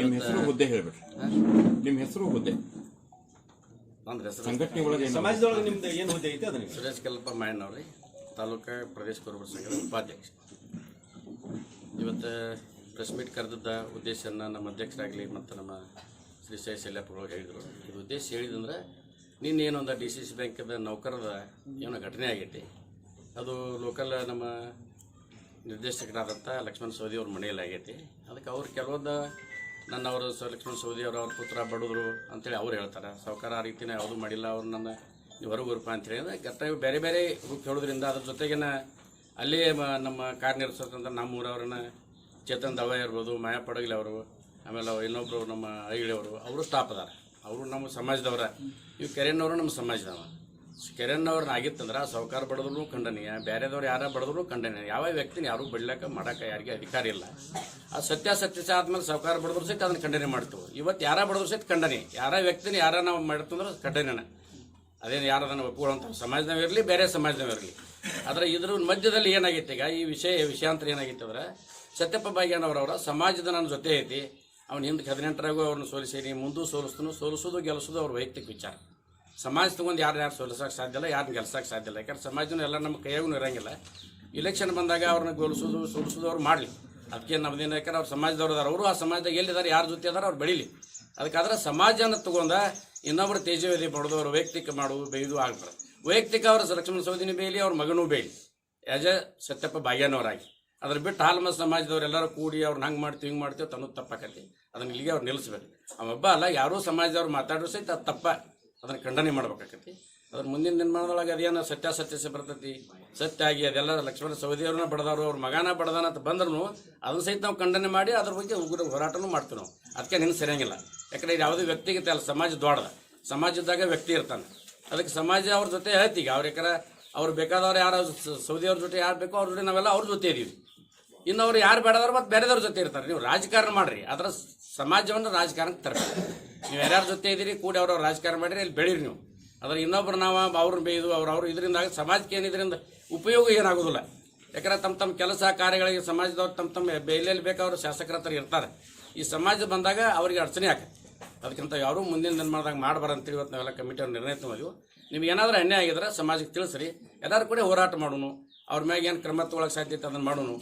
ನಿಮ್ಮ ಹೆಸರು ಹುದ್ದೆ ಹೇಳ್ಬಿಡ್ರಿ. ನಿಮ್ಮ ಹೆಸರು ಹುದ್ದೆ. ನನ್ನ ಹೆಸರು ಸಂಘಟನೆ ಒಳಗೆ ಏನು ಸಮಾಜದೊಳಗೆ ನಿಮ್ದು ಏನು ಹುದ್ದೆ ಐತೆ ಅದನ್ನ ಸುರೇಶ್ ಕಲ್ಪ ಮಾಯಣ್ಣವ್ರಿ ತಾಲೂಕಾ ಪ್ರದೇಶ ಕುರುಬರ ಸಂಘದ ಉಪಾಧ್ಯಕ್ಷ. ಇವತ್ತು ಪ್ರೆಸ್ ಮೀಟ್ ಕರೆದಿದ್ದ ಉದ್ದೇಶನ ನಮ್ಮ ಅಧ್ಯಕ್ಷರಾಗಲಿ ಮತ್ತು ನಮ್ಮ ಶ್ರೀ ಶೈ ಶಲ್ಯಪ್ಪಗಳು ಹೇಳಿದರು. ಇದು ಉದ್ದೇಶ ಹೇಳಿದಂದ್ರೆ ನಿನ್ನೆ ಏನೊಂದು ಡಿ ಸಿ ಸಿ ಬ್ಯಾಂಕದ ನೌಕರದ ಏನೋ ಘಟನೆ ಆಗೈತಿ. ಅದು ಲೋಕಲ್ ನಮ್ಮ ನಿರ್ದೇಶಕರಾದಂಥ ಲಕ್ಷ್ಮಣ ಸವದಿ ಅವ್ರ ಮನೆಯಲ್ಲಿ ಆಗೈತಿ. ಅದಕ್ಕೆ ಅವ್ರು ಕೆಲವೊಂದು ನನ್ನ ಅವರು ಸ ಲಕ್ಷ್ಮಣ ಸವದಿ ಅವರು, ಅವ್ರ ಪುತ್ರ ಬಡದ್ರು ಅಂತೇಳಿ ಅವ್ರು ಹೇಳ್ತಾರೆ. ಸಾವುಕಾರ ಆ ರೀತಿನ ಯಾವುದೂ ಮಾಡಿಲ್ಲ, ಅವ್ರು ನನ್ನ ನೀವು ಹೊರಗೆ ಗುರುಪ ಅಂತೇಳಿ. ಅಂದರೆ ಗಟ್ಟ ಬೇರೆ ಬೇರೆ ರೂಪ ಹೇಳೋದ್ರಿಂದ ಅದ್ರ ಜೊತೆಗಿನ ಅಲ್ಲೇ ಮ- ನಮ್ಮ ಕಾರ್ಯನಿರ್ವಹಿಸತಕ್ಕಂಥ ನಮ್ಮೂರವ್ರನ್ನ, ಚೇತನ್ ದವ ಇರ್ಬೋದು ಮಾಯಾ ಪಡಗಲಿ ಅವರು, ಆಮೇಲೆ ಇನ್ನೊಬ್ಬರು ನಮ್ಮ ಐಗಿಳಿಯವರು ಅವರು ಸ್ಟಾಪ್ ಅದಾರ. ಅವರು ನಮ್ಮ ಸಮಾಜದವ್ರ. ಇವು ಕೆರೆಯನ್ನವರು ನಮ್ಮ ಸಮಾಜದವ. ಕೆರೆಯನ್ನವ್ರನ್ನ ಆಗಿತ್ತಂದ್ರೆ ಆ ಸಾವುಕಾರ ಬಡದ್ರು ಖಂಡನೀಯ ಬೇರೆದವ್ರು ಯಾರ ಬಡದ್ರು ಖಂಡನೀಯ. ಯಾವ ವ್ಯಕ್ತಿನ ಯಾರು ಬಿಡ್ಲಕ್ಕ ಮಾಡಕ್ಕೆ ಯಾರಿಗೆ ಅಧಿಕಾರ ಇಲ್ಲ. ಆ ಸತ್ಯಾಸತ್ಯ ಆದ್ಮೇಲೆ ಸಾವುಕಾರ ಬಡದ್ರು ಸಹಿತ ಅದನ್ನ ಖಂಡನೆ ಮಾಡ್ತೀವಿ. ಇವತ್ತು ಯಾರ ಬಡದ್ರು ಸಹಿತ ಖಂಡನೆ ಯಾರ ವ್ಯಕ್ತಿನ ಯಾರ ನಾವು ಮಾಡ್ತಂದ್ರೆ ಖಂಡನೆನ ಅದೇನು ಯಾರು ಅದನ್ನು ಒಪ್ಕೊಳ್ಳುವಂಥ ಸಮಾಜದವಿರಲಿ ಬೇರೆ ಸಮಾಜದವಿರಲಿ ಆದರೆ ಇದ್ರ ಮಧ್ಯದಲ್ಲಿ ಏನಾಗಿತ್ತು ಈಗ, ಈ ವಿಷಯ ವಿಷಯಾಂತರ ಏನಾಗಿತ್ತು ಅಂದ್ರೆ, ಸತ್ಯಪ್ಪ ಬಾಗ್ಯಾನವರವರ ಸಮಾಜದ ನನ್ನ ಜೊತೆ ಐತಿ. ಅವ್ನು ಹಿಂದೆ ಹದಿನೆಂಟರಾಗೂ ಅವ್ರನ್ನ ಸೋಲಿಸೀನಿ, ಮುಂದೂ ಸೋಲಿಸ್ತಾನು, ಸೋಲಿಸೋದು ಗೆಲ್ಲಿಸೋದು ಅವ್ರ ವೈಯಕ್ತಿಕ ವಿಚಾರ. ಸಮಾಜ ತಗೊಂಡು ಯಾರು ಯಾರು ಸೋಲಿಸೋಕೆ ಸಾಧ್ಯ ಇಲ್ಲ ಯಾರನ್ನ ಗೆಲ್ಸೋಕೆ ಸಾಧ್ಯ ಇಲ್ಲ. ಯಾಕಂದ್ರೆ ಸಮಾಜನೂ ಎಲ್ಲ ನಮ್ಮ ಕೈಯಾಗೂ ಇರಂಗಿಲ್ಲ. ಇಲೆಕ್ಷನ್ ಬಂದಾಗ ಅವ್ರನ್ನ ಗೋಲಿಸೋದು, ಸೋಲಿಸೋದು ಅವ್ರು ಮಾಡಲಿ. ಅದಕ್ಕೆ ನಮ್ದೇನು ಯಾಕಂದ್ರೆ ಅವ್ರು ಸಮಾಜದವ್ರು ಅದಾರ ಅವರು ಆ ಸಮಾಜದಾಗ ಎಲ್ಲಿದ್ದಾರೆ, ಯಾರ ಜೊತೆ ಅದಾರ ಅವ್ರು ಬೆಳೀಲಿ. ಅದಕ್ಕಾದ್ರೆ ಸಮಾಜನ ತಗೊಂಡ ಇನ್ನೊಬ್ಬರು ತೇಜವೇದಿ ಅವ್ರು ವೈಯಕ್ತಿಕ ಮಾಡುವುದು ಬೇಯ್ದು ಆಗ್ಬಾರ್ದು ವೈಯಕ್ತಿಕ ಅವರ ಲಕ್ಷ್ಮಣ ಸೌದಿನಿ ಬೇಲಿ ಅವ್ರ ಮಗನೂ ಬೇಲಿ ಯಾಜ ಸತ್ಯಪ್ಪ ಭಾಗ್ಯನವರಾಗಿ ಅದ್ರ ಬಿಟ್ಟು ಹಾಲ್ಮ ಸಮಾಜದವ್ರು ಎಲ್ಲರೂ ಕೂಡಿ ಅವ್ರನ್ನ ಹಂಗೆ ಮಾಡ್ತೀವಿ, ಹಿಂಗೆ ಮಾಡ್ತೀವಿ ತನ್ನೋದು ತಪ್ಪಾಕತಿ. ಅದನ್ನ ಇಲ್ಲಿಗೆ ಅವ್ರು ನಿಲ್ಲಿಸ್ಬೇಕು ಅವೊಬ್ಬ ಅಲ್ಲ, ಯಾರೂ ಸಮಾಜದವ್ರು ಮಾತಾಡೋ ಸಹಿತ ಅದು ತಪ್ಪ. ಅದನ್ನ ಖಂಡನೆ ಮಾಡ್ಬೇಕಾಕತಿ ಅದ್ರ ಮುಂದಿನ ನಿರ್ಮಾಣದೊಳಗೆ ಅದೇನು ಸತ್ಯಾಸತ್ಯತೆ ಬರ್ತೈತಿ ಸತ್ಯ ಆಗಿ ಅದೆಲ್ಲ ಲಕ್ಷ್ಮಣ ಸವದಿಯವ್ರನ್ನ ಬಡದವ್ರು ಅವ್ರ ಮಗನ ಬಡದಾನ ಅಂತ ಬಂದ್ರು ಅದನ್ನ ಸಹಿತ ನಾವು ಖಂಡನೆ ಮಾಡಿ ಅದ್ರ ಬಗ್ಗೆ ಉಗ್ರ ಹೋರಾಟನೂ ಮಾಡ್ತೀವಿ ನಾವು. ಅದಕ್ಕೆ ನಿನ್ನ ಸರಿಯಂಗಿಲ್ಲ. ಯಾಕಂದ್ರೆ ಇದು ಯಾವುದೇ ವ್ಯಕ್ತಿಗೆ ಅಲ್ಲ ಸಮಾಜ ದೊಡ್ಡದ. ಸಮಾಜದಾಗ ವ್ಯಕ್ತಿ ಇರ್ತಾನೆ. ಅದಕ್ಕೆ ಸಮಾಜ ಅವ್ರ ಜೊತೆ ಹೇಳ್ತೀಗ ಅವ್ರ ಯಾಕಂದ್ರೆ ಅವ್ರು ಬೇಕಾದವ್ರು ಯಾರು ಸೌದಿಯವ್ರ ಜೊತೆ ಯಾರು ಬೇಕೋ ಅವ್ರ ಜೊತೆ ನಾವೆಲ್ಲ ಅವ್ರ ಜೊತೆ ಇದೀವಿ. ಇನ್ನು ಅವ್ರು ಯಾರು ಬೇಡದವ್ರು ಮತ್ತೆ ಬೇರೆದವ್ರ ಜೊತೆ ಇರ್ತಾರೆ. ನೀವು ರಾಜಕಾರಣ ಮಾಡ್ರಿ. ಅದರ ಸಮಾಜವನ್ನು ರಾಜಕಾರಣಕ್ಕೆ ತರಬೇಕು ನೀವು ಯಾರ್ಯಾರ ಜೊತೆ ಇದ್ದೀರಿ, ಕೂಡಿ ಅವ್ರವ್ರ ರಾಜಕಾರಣ ಮಾಡಿರಿ ಇಲ್ಲಿ ಬೆಳೀರಿ ನೀವು. ಅದ್ರ ಇನ್ನೊಬ್ರು ನಾವು ಅವ್ರನ್ನ ಬೇಯ್ದು, ಅವ್ರು ಅವರು ಇದರಿಂದ ಸಮಾಜಕ್ಕೆ ಏನು ಇದರಿಂದ ಉಪಯೋಗ ಏನಾಗೋದಿಲ್ಲ. ಯಾಕಂದ್ರೆ ತಮ್ಮ ತಮ್ಮ ಕೆಲಸ ಕಾರ್ಯಗಳಿಗೆ ಸಮಾಜದವ್ರು ತಮ್ಮ ತಮ್ಮ ಬೇಲೆಯಲ್ಲಿ ಬೇಕಾದ್ರು ಶಾಸಕರ ಹತ್ರ ಇರ್ತಾರೆ. ಈ ಸಮಾಜ ಬಂದಾಗ ಅವರಿಗೆ ಅಡಚಣೆ ಆಗುತ್ತೆ ಅದಕ್ಕಿಂತ ಯಾರೂ ಮುಂದಿನ ನಿರ್ಮಾಣದಾಗ ಮಾಡಬಾರ ಅಂತೇಳಿ ಇವತ್ತು ನಾವೆಲ್ಲ ಕಮಿಟಿಯವ್ರು ನಿರ್ಣಯ ತಗೊಂಡಿವು ನಿಮ್ಗೆ ಏನಾದರೂ ಅನ್ಯಾಯ ಆಗಿದ್ರೆ ಸಮಾಜಕ್ಕೆ ತಿಳಿಸ್ರಿ. ಎಲ್ಲರೂ ಕೂಡ ಹೋರಾಟ ಮಾಡೋನು. ಅವ್ರ ಮ್ಯಾಗ ಏನು ಕ್ರಮ ತಗೊಳಕ್ಕೆ ಸಾಧ್ಯತೆ ಅದನ್ನು ಮಾಡೋನು.